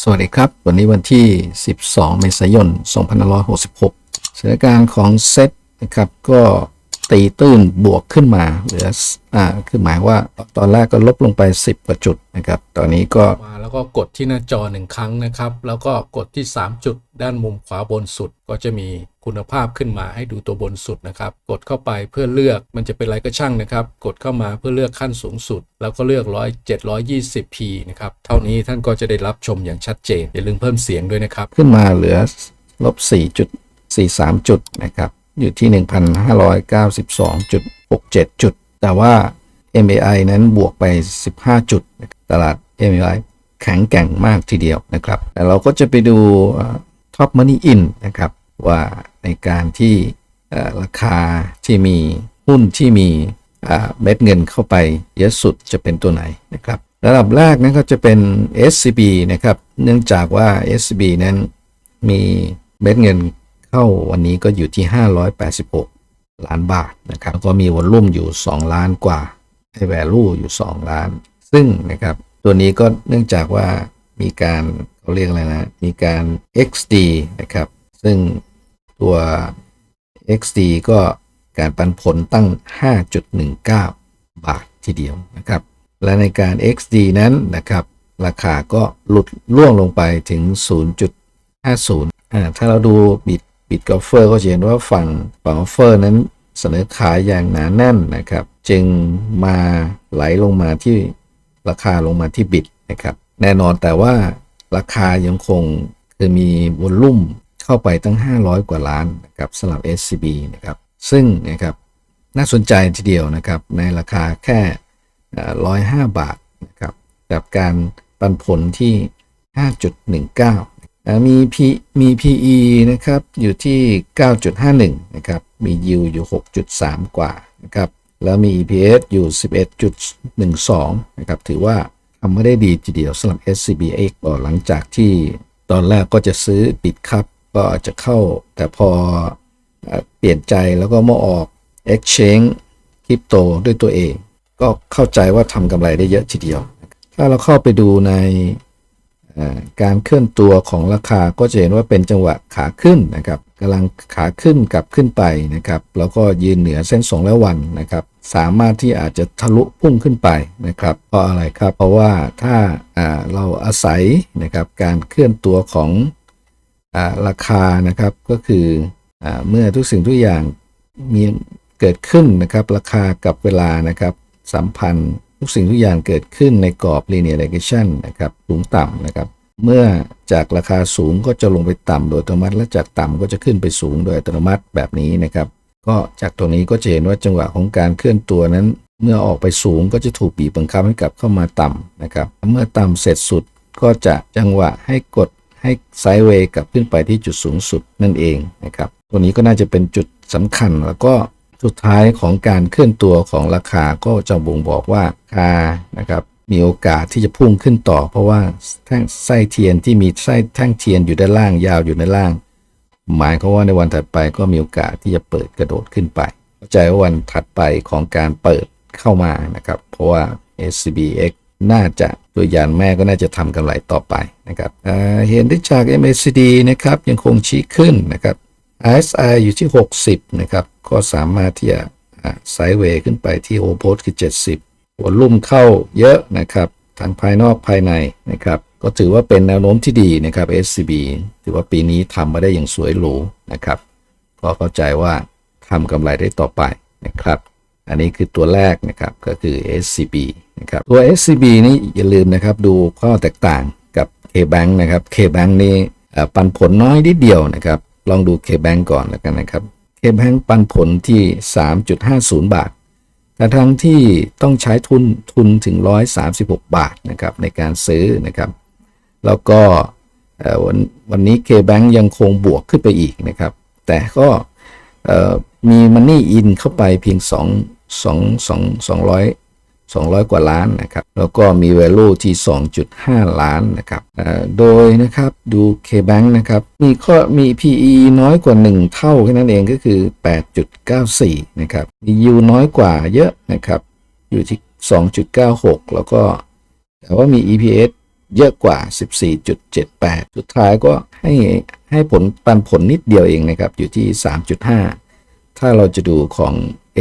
สวัสดีครับ วันนี้วันที่ 12 เมษายน 2566สถานการณ์ของเซตนะครับก็ ตีตื้นบวกขึ้นมาเหลืออ่าคือหมายว่าตอนแรกก็ลบลงไป 10กว่าจุดนะครับ ตอนนี้ก็มาแล้วก็กดที่หน้าจอหนึ่งครั้งนะครับ แล้วก็กดที่ 3 จุดด้านมุมขวาบนสุด ก็จะมีคุณภาพขึ้นมาให้ดูตัวบนสุดนะครับ กดเข้าไปเพื่อเลือกมันจะเป็นอะไรก็ช่างนะครับ กดเข้ามาเพื่อเลือกขั้นสูงสุด แล้วก็เลือก100 720p นะครับเท่านี้ท่านก็จะได้รับชมอย่างชัดเจนอย่าลืมเพิ่มเสียงด้วยนะครับ ขึ้นมาเหลือลบ4.43จุดนะครับ อยู่ที่ 1,592.67 จุด แต่ว่า MAI นั้นบวกไป 15 จุด ตลาด MAI แข็งแกร่งมากทีเดียวนะครับ แต่เราก็จะไปดูท็อปมันนี่อินนะครับ ว่าในการที่ราคาที่มีหุ้นที่มีเม็ดเงินเข้าไปเยอะสุดจะเป็นตัวไหนนะครับ ระดับแรกนั้นก็จะเป็น SCB นะครับ เนื่องจากว่า SCB นั้นมีเม็ดเงิน เข้าวันนี้ก็อยู่ที่ 586 ล้านบาทนะครับแล้วก็มีวอลลุ่มอยู่ 2 ล้านกว่าให้ value อยู่ 2 ล้าน ซึ่งนะครับตัวนี้ก็เนื่องจากว่ามีการเขาเรียกอะไรนะ มีการ XD นะครับ ซึ่งตัว XD ก็การปันผลตั้ง 5.19 บาททีเดียวนะครับ และในการ XD นั้นนะครับ ราคาก็หลุดล่วงลงไปถึง 0.50อ่าถ้าเราดูบิด บิดกอฟเฟอร์ก็จะเห็นว่าฝั่งฝั่งออฟเฟอร์นั้นเสนอขายอย่างหนาแน่นนะครับ จึงมาไหลลงมาที่ราคาลงมาที่บิดนะครับ แน่นอนแต่ว่าราคายังคงคือมีวอลลุ่มเข้าไปตั้ง 500 กว่าล้านนะครับสำหรับ SCB นะครับ ซึ่งนะครับน่าสนใจทีเดียวนะครับ ในราคาแค่ร้อยห้าบาทนะครับกับการปันผลที่ 5.19อ่า มี P มี PE นะครับอยู่ที่ 9.51 นะครับ มี yield อยู่ 6.3 กว่านะครับ แล้วมี EPS อยู่ 11.12 นะครับ ถือว่าทำไม่ได้ดีทีเดียวสำหรับ SCBX ก็หลังจากที่ตอนแรกก็จะซื้อปิดครับ ก็อาจจะเข้า แต่พอเปลี่ยนใจแล้วก็มาออก Exchange คริปโตด้วยตัวเอง ก็เข้าใจว่าทำกำไรได้เยอะทีเดียว ถ้าเราเข้าไปดูใน การเคลื่อนตัวของราคาก็จะเห็นว่าเป็นจังหวะขาขึ้นนะครับกำลังขาขึ้นกลับขึ้นไปนะครับแล้วก็ยืนเหนือเส้น2และวันนะครับสามารถที่อาจจะทะลุพุ่งขึ้นไปนะครับเพราะอะไรครับ เพราะว่าถ้าเราอาศัยนะครับการเคลื่อนตัวของอราคานะครับก็คืออเมื่อทุกสิ่งทุกอย่างมีเกิดขึ้นนะครับราคากับเวลานะครับสัมพันธ์ ทุกสิ่งทุกอย่างเกิดขึ้นในกรอบ linear regression นะครับสูงต่ำนะครับ เมื่อจากราคาสูงก็จะลงไปต่ำโดยอัตโนมัติ และจากต่ำก็จะขึ้นไปสูงโดยอัตโนมัติแบบนี้นะครับ ก็จากตรงนี้ก็จะเห็นว่าจังหวะของการเคลื่อนตัวนั้น เมื่อออกไปสูงก็จะถูกบีบบังคับให้กลับเข้ามาต่ำนะครับ เมื่อต่ำเสร็จสุดก็จะจังหวะให้กดให้ไซด์เวย์กลับขึ้นไปที่จุดสูงสุดนั่นเองนะครับ ตัวนี้ก็น่าจะเป็นจุดสำคัญแล้วก็ สุดท้ายของการเคลื่อนตัวของราคาก็จะบ่งบอกว่าคานะครับมีโอกาสที่จะพุ่งขึ้นต่อ เพราะว่าแท่งไส้เทียนที่มีไส้แท่งเทียนอยู่ด้านล่างยาวอยู่ในล่าง หมายความว่าในวันถัดไปก็มีโอกาสที่จะเปิดกระโดดขึ้นไป เข้าใจว่าวันถัดไปของการเปิดเข้ามานะครับ เพราะว่า SCBX น่าจะตัวยานแม่ก็น่าจะทำกำไรต่อไปนะครับเเห็นได้จาก MACD นะครับยังคงชี้ขึ้นนะครับ RSI อยู่ที่ 60 นะครับ ก็สามารถที่จะไซด์เวย์ขึ้นไปที่โอโพสคือ 70วอลลุ่มเข้าเยอะนะครับ ทั้งภายนอกภายในนะครับ ก็ถือว่าเป็นแนวโน้มที่ดีนะครับ SCB ถือว่าปีนี้ทำมาได้อย่างสวยหรูนะครับ ก็เข้าใจว่าทำกำไรได้ต่อไปนะครับ อันนี้คือตัวแรกนะครับก็คือ SCB นะครับ ตัว SCB นี่อย่าลืมนะครับดูข้อแตกต่างกับ KBank นะครับ KBank นี่เอ่อปันผลน้อยนิดเดียวนะครับ ลองดู KBank ก่อนแล้วกันนะครับ KBank ปันผลที่ 3.50 บาทแต่ทั้งที่ต้องใช้ทุนทุนถึง 136 บาทนะครับในการซื้อนะครับ แล้วก็วันวันนี้ KBank ยังคงบวกขึ้นไปอีกนะครับ แต่ก็มีมันนี่อินเข้าไปเพียง 2 2 2 200 200 กว่าล้านนะครับ แล้วก็มี value ที่ 2.5 ล้านนะครับโดยนะครับดู KBank นะครับมีข้อมี PE น้อยกว่า 1 เท่าแค่นั้นเองก็คือ 8.94 นะครับมี yield น้อยกว่าเยอะนะครับ อยู่ที่ 2.96 แล้วก็แต่ว่ามี EPS เยอะกว่า 14.78 สุดท้ายก็ให้ให้ผลปันผลนิดเดียวเองนะครับ อยู่ที่ 3.5 ถ้าเราจะดูของ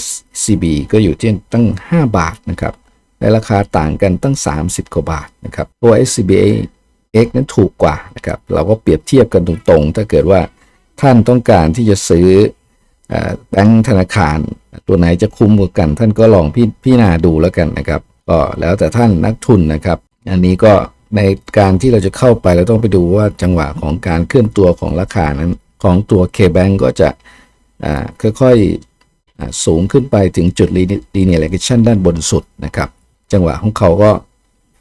SCB ก็อยู่ที่ตั้ง 5 บาทนะครับในราคาต่างกันตั้ง 30 กว่าบาทนะครับตัว SCBA X นั้นถูกกว่านะครับเราก็เปรียบเทียบกันตรงๆ ถ้าเกิดว่าท่านต้องการที่จะซื้อแบงก์ธนาคาร ตัวไหนจะคุ้มกว่ากัน ท่านก็ลองพี่พี่นาดูแล้วกันนะครับก็แล้วแต่ท่านนักทุนนะครับ อันนี้ก็ในการที่เราจะเข้าไปเราต้องไปดูว่าจังหวะของการเคลื่อนตัวของราคานั้นของตัว K-Bank ก็จะอ่าค่อยๆ สูงขึ้นไปถึงจุด linear regression ด้านบนสุดนะครับ จังหวะของเขาก็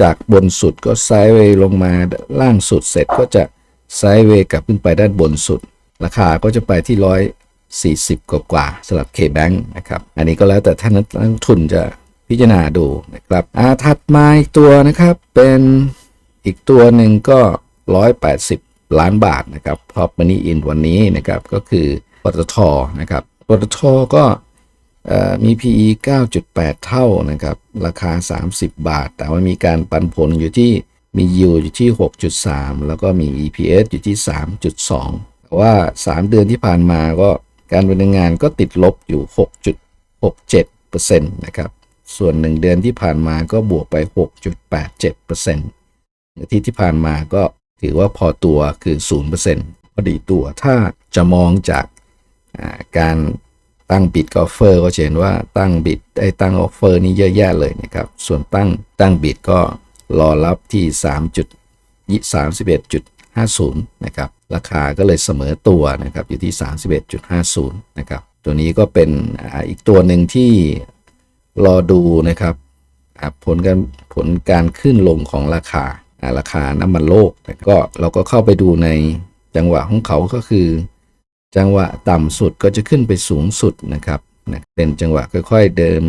จากบนสุดก็ไซด์เวย์ลงมาล่างสุดเสร็จก็จะไซด์เวย์กลับขึ้นไปด้านบนสุด ราคาก็จะไปที่ร้อยสี่สิบกว่าๆสำหรับ K-Bank นะครับ อันนี้ก็แล้วแต่ท่านนักทุนจะพิจารณาดูนะครับอาถัดมาอีกตัวนะครับเป็นอีกตัวหนึ่งก็ 180 ล้านบาทนะครับพอมันนี่อินวันนี้นะครับก็คือปตทนะครับ ปตทก็มี PE 9.8 เท่านะครับ ราคา 30 บาท แต่ว่ามีการปันผลอยู่ที่มี yield อยู่ที่ 6.3 แล้วก็มี EPS อยู่ที่ 3.2 แต่ว่า 3 เดือนที่ผ่านมาก็การดำเนินงานก็ติดลบอยู่ 6.67%นะครับ ส่วน 1 เดือนที่ผ่านมาก็บวกไป 6.87%อาทิตย์ที่ผ่านมาก็ถือว่าพอตัวคือ 0%พอดีตัวถ้าจะมองจาก การตั้งบิดกับออฟเฟอร์ก็จะเห็นว่าตั้งบิดไอ้ตั้งออฟเฟอร์นี่เยอะแยะเลยนะครับ ส่วนตั้งตั้งบิดก็รอรับที่ 3.31.50 นะครับ ราคาก็เลยเสมอตัวนะครับอยู่ที่ 31.50 นะครับ ตัวนี้ก็เป็นอีกตัวหนึ่งที่รอดูนะครับผลการผลการขึ้นลงของราคาราคาน้ำมันโลกนะก็เราก็เข้าไปดูในจังหวะของเขาก็คือ จังหวะต่ำสุดก็จะขึ้นไปสูงสุดนะครับนะเป็นจังหวะค่อยๆเดิน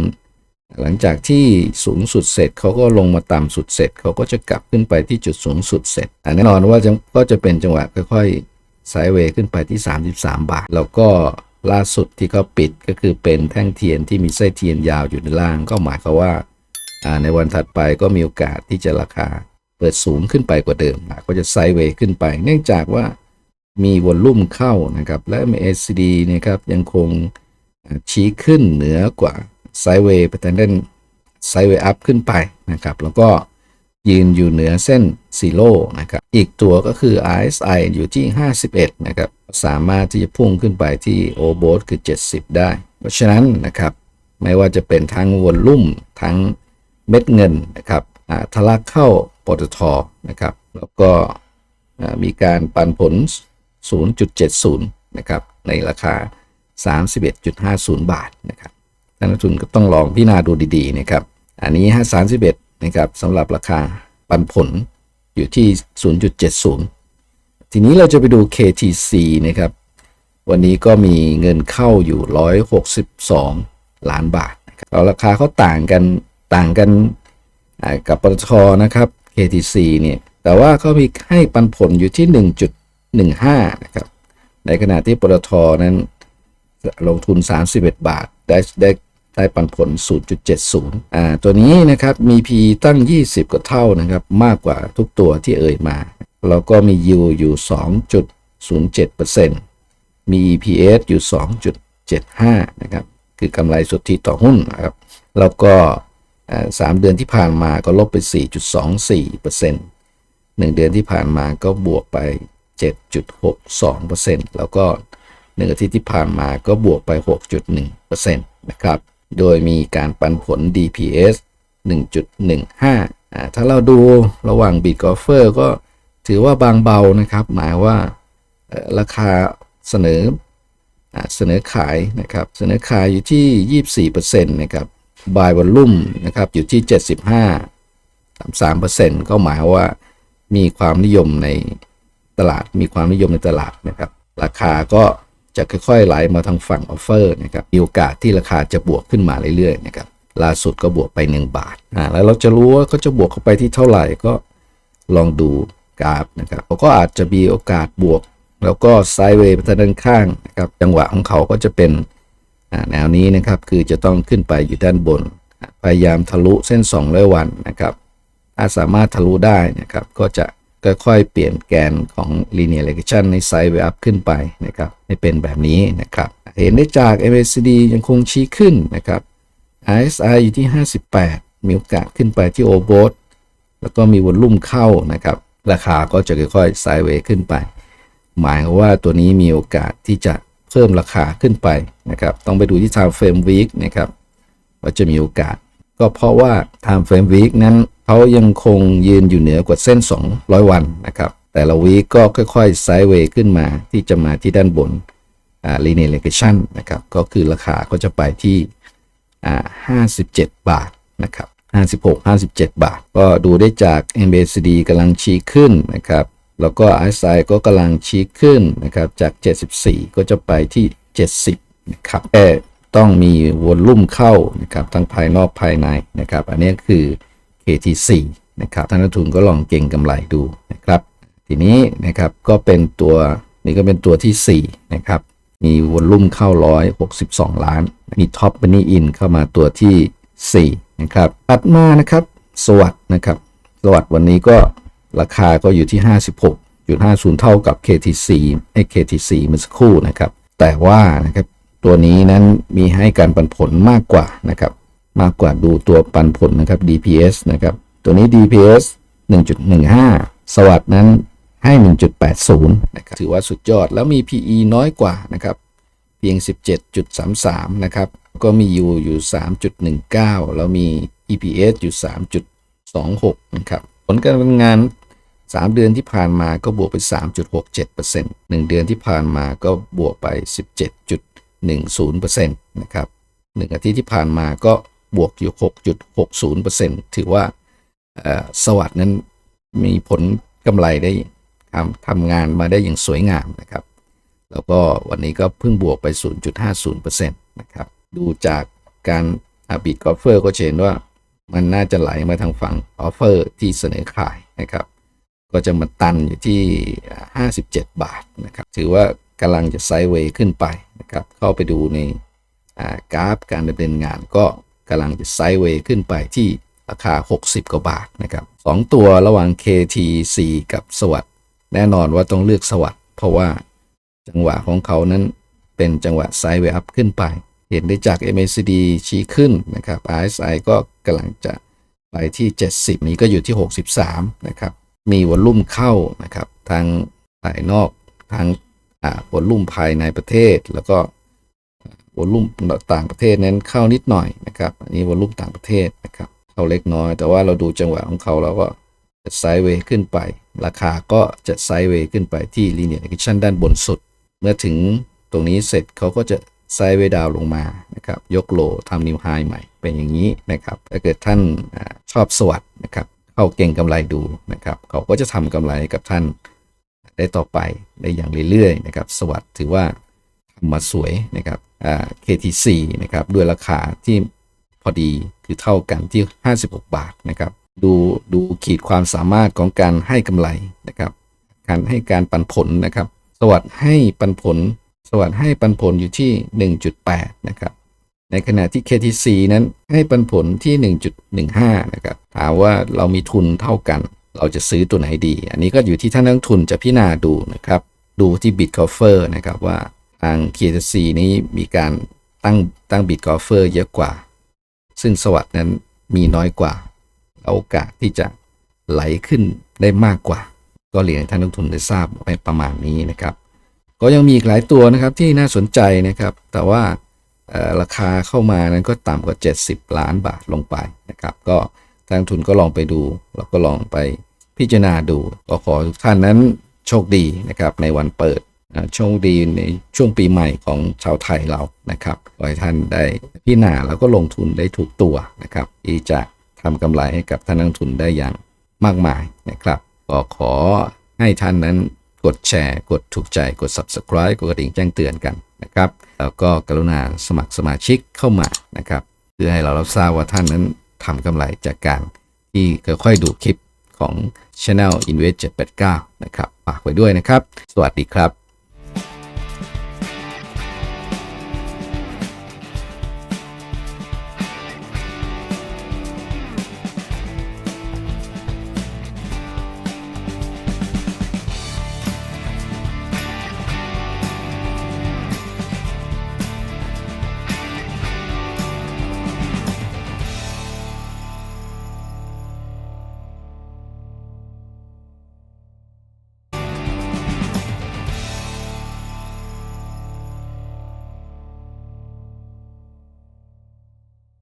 หลังจากที่สูงสุดเสร็จเขาก็ลงมาต่ำสุดเสร็จเขาก็จะกลับขึ้นไปที่จุดสูงสุดเสร็จแน่นอนว่าก็จะเป็นจังหวะค่อยๆไซด์เวย์ขึ้นไปที่ 33 บาท แล้วก็ล่าสุดที่เขาปิดก็คือเป็นแท่งเทียนที่มีไส้เทียนยาวอยู่ในล่าง ก็หมายความว่าในวันถัดไปก็มีโอกาสที่จะราคาเปิดสูงขึ้นไปกว่าเดิมก็จะไซด์เวย์ขึ้นไป เนื่องจากว่า มีวอลลุ่มเข้านะครับ และ MACD นะครับยังคงชี้ขึ้นเหนือกว่าไซด์เวย์ไปทางด้านไซด์เวย์อัพขึ้นไปนะครับ แล้วก็ยืนอยู่เหนือเส้นซีโร่นะครับ อีกตัวก็คือ RSI อยู่ที่ 51 นะครับ สามารถที่จะพุ่งขึ้นไปที่โอโบสคือ 70 ได้ เพราะฉะนั้นนะครับ ไม่ว่าจะเป็นทั้งวอลลุ่มทั้งเม็ดเงินนะครับทะลักเข้าปตทนะครับ แล้วก็มีการปันผล 0.70 นะครับ ในราคา 31.50 บาทนะครับท่านนักทุนก็ต้องลองพิจารณาดูดีๆนะครับ อันนี้ฮะ31 นะครับสำหรับราคาปันผลอยู่ที่ 0.70 ทีนี้เราจะไปดู KTC นะครับ วันนี้ก็มีเงินเข้าอยู่ 162 ล้านบาทนะครับแล้วราคาเขาต่างกันต่างกันกับปตทนะครับ KTC เนี่ยแต่ว่าเขามีให้ปันผลอยู่ที่ 15นะครับในขณะที่ปตทนั้นลงทุน 31 บาทได้ได้ได้ปันผล 0.70 อ่า ตัวนี้นะครับมี P ตั้ง 20 กว่าเท่านะครับ มากกว่าทุกตัวที่เอ่ยมา แล้วก็มี U อยู่ 2.07%มี EPS อยู่ 2.75 นะครับ คือกำไรสุทธิต่อหุ้นนะครับ แล้วก็สามเดือนที่ผ่านมาก็ลบไป 4.24%หนึ่งเดือนที่ผ่านมาก็บวกไป 7.62%แล้วก็หนึ่งอาทิตย์ที่ผ่านมาก็บวกไป 6.1%นะครับ โดยมีการปันผล DPS 1.15อ่าถ้าเราดูระหว่าง b i t g o f e r ก็ถือว่าบางเบานะครับ หมายว่าราคาเสนอเสนอขายนะครับ เสนอขายอยู่ที่ 24%นะครับ buy volume นะครับอยู่ที่ 75 3%ก็หมายว่ามีความนิยมใน ตลาดมีความนิยมในตลาดนะครับ ราคาก็จะค่อยๆไหลมาทางฝั่งออฟเฟอร์นะครับมีโอกาสที่ราคาจะบวกขึ้นมาเรื่อยๆนะครับล่าสุดก็บวกไป 1 บาทอ่าแล้วเราจะรู้ว่าเขาจะบวกเข้าไปที่เท่าไหร่ก็ลองดูกราฟนะครับเขาก็อาจจะมีโอกาสบวก แล้วก็ไซด์เวย์ไปทางด้านข้างนะครับจังหวะของเขาก็จะเป็นแนวนี้นะครับคือจะต้องขึ้นไปอยู่ด้านบน พยายามทะลุเส้น 200 วันนะครับถ้าสามารถทะลุได้นะครับก็จะ ค่อยๆเปลี่ยนแกนของ linear regression ในไซด์เวอัพขึ้นไปนะครับให้เป็นแบบนี้นะครับ เห็นได้จาก MACD ยังคงชี้ขึ้นนะครับ RSI อยู่ที่ 58 มีโอกาสขึ้นไปที่ o b o t แล้วก็มีวอลลุ่มเข้านะครับ ราคาก็จะค่อยๆไซด์เวย์ขึ้นไป หมายความว่าตัวนี้มีโอกาสที่จะเพิ่มราคาขึ้นไปนะครับ ต้องไปดูที่ time frame week นะครับว่าจะมีโอกาส ก็เพราะว่า time frame week นั้น เขายังคงยืนอยู่เหนือกว่าเส้น 200 วันนะครับ แต่ละวีก็ค่อยๆไซด์เวย์ขึ้นมาที่จะมาที่ด้านบนอ่า linear regression นะครับ ก็คือราคาก็จะไปที่อ่า57 บาทนะครับ56 57 บาท ก็ดูได้จาก MACD กำลังชี้ขึ้นนะครับ แล้วก็ RSI ก็กำลังชี้ขึ้นนะครับ จาก 74 ก็จะไปที่ 70 นะครับแต่ต้องมีวอลลุ่มเข้านะครับ ทั้งภายนอกภายในนะครับ อันนี้คือ KT4 นะครับท่านนักทุนก็ลองเก่งกำไรดูนะครับ ทีนี้นะครับก็เป็นตัวนี่ก็เป็นตัวที่ 4 นะครับ มีวอลลุ่มเข้า 162 ล้าน มีท็อปบันนี่อินเข้ามาตัวที่ 4 นะครับถัดมานะครับ สวัสดนะครับ สวัสดวันนี้ก็ราคาก็อยู่ที่ 56.50 เท่ากับ KTC ไอ้ KTC เมื่อสักครู่นะครับ แต่ว่านะครับตัวนี้นั้นมีให้การปันผลมากกว่านะครับ มากกว่าดูตัวปันผลนะครับ DPS นะครับ ตัวนี้ DPS 1.15 สวัสดนั้นให้ 1.80 นะครับ ถือว่าสุดยอดแล้วมี PE น้อยกว่านะครับ เพียง 17.33 นะครับ ก็มี U อยู่ 3.19 แล้วมี EPS อยู่ 3.26 นะครับ ผลการดำเนินงาน 3 เดือนที่ผ่านมาก็บวกไป 3.67% 1 เดือนที่ผ่านมาก็บวกไป 17.10%นะครับ 1 อาทิตย์ที่ผ่านมาก็ บวกอยู่ 6.60%ถือว่าเอ่อสวัสดนั้นมีผลกำไรได้ทำทำงานมาได้อย่างสวยงามนะครับ แล้วก็วันนี้ก็เพิ่งบวกไป 0.50%นะครับ ดูจากการบิดกอฟเฟอร์ก็เห็นว่ามันน่าจะไหลมาทางฝั่งออฟเฟอร์ที่เสนอขายนะครับ ก็จะมาตันอยู่ที่ 57 บาทนะครับ ถือว่ากำลังจะไซด์เวย์ขึ้นไปนะครับ เข้าไปดูในกราฟการดำเนินงานก็ กำลังจะไซด์เวย์ขึ้นไปที่ราคา 60 กว่าบาทนะครับสองตัวระหว่าง KTC กับสวัสดแน่นอนว่าต้องเลือกสวัสดเพราะว่าจังหวะของเขานั้นเป็นจังหวะไซด์เวย์อัพขึ้นไป เห็นได้จาก MACD ชี้ขึ้นนะครับ RSI ก็กำลังจะไปที่ 70 นี้ก็อยู่ที่ 63 นะครับ มีวอลลุ่มเข้านะครับทางภายนอกทางวอลลุ่มภายในประเทศแล้วก็ วอลุ่มต่างประเทศนั้นเข้านิดหน่อยนะครับ อันนี้วอลุ่มต่างประเทศนะครับเข้าเล็กน้อย แต่ว่าเราดูจังหวะของเขาแล้วก็จะไซด์เวย์ขึ้นไป ราคาก็จะไซด์เวย์ขึ้นไปที่ linear regression ด้านบนสุด เมื่อถึงตรงนี้เสร็จเขาก็จะไซด์เวย์ดาวลงมานะครับยกโลทำนิวไฮใหม่เป็นอย่างนี้นะครับถ้าเกิดท่านอชอบสวัสดนะครับเข้าเก่งกำไรดูนะครับเขาก็จะทำกำไรกับท่านได้ต่อไปได้อย่างเรื่อยๆนะครับสวัสดถือว่าทำมาสวยนะครับ KTC นะครับด้วยราคาที่พอดีคือเท่ากันที่ 56 บาทนะครับ ดูดูขีดความสามารถของการให้กำไรนะครับ การให้การปันผลนะครับ สวัสด์ให้ปันผล สวัสด์ให้ปันผลอยู่ที่ 1.8 นะครับ ในขณะที่ KTC นั้นให้ปันผลที่ 1.15 นะครับ ถามว่าเรามีทุนเท่ากัน เราจะซื้อตัวไหนดี อันนี้ก็อยู่ที่ท่านนักลงทุนจะพิจารณาดูนะครับ ดูที่ Bit c o f f e r นะครับว่า ทาง KTC นี้มีการตั้งตั้ง Bit c o f f e r เยอะกว่า ซึ่งสวัสดนั้นมีน้อยกว่า โอกาสที่จะไหลขึ้นได้มากกว่า ก็เรียนให้ท่านนักลงทุนได้ทราบไปประมาณนี้นะครับ ก็ยังมีอีกหลายตัวนะครับที่น่าสนใจนะครับ แต่ว่าราคาเข้ามานั้นก็ต่ำกว่า 70 ล้านบาทลงไปนะครับ ก็ทางทุนก็ลองไปดูแล้วก็ลองไปพิจารณาดูก็ขอทุกท่านนั้นโชคดีนะครับในวันเปิด อ่าโชคดีในช่วงปีใหม่ของชาวไทยเรานะครับขอให้ท่านได้พิจารณาแล้วก็ลงทุนได้ถูกตัวนะครับที่จะทำกำไรให้กับท่านนักลงทุนได้อย่างมากมายนะครับก็ขอให้ท่านนั้นกดแชร์ กดถูกใจกด subscribe กดกระดิ่งแจ้งเตือนกันนะครับแล้วก็กรุณาสมัครสมาชิกเข้ามานะครับเพื่อให้เรารับทราบว่าท่านนั้นทำกำไรจากการที่ค่อยๆดูคลิปของ Channel Invest 789 นะครับฝากไว้ด้วยนะครับ สวัสดีครับ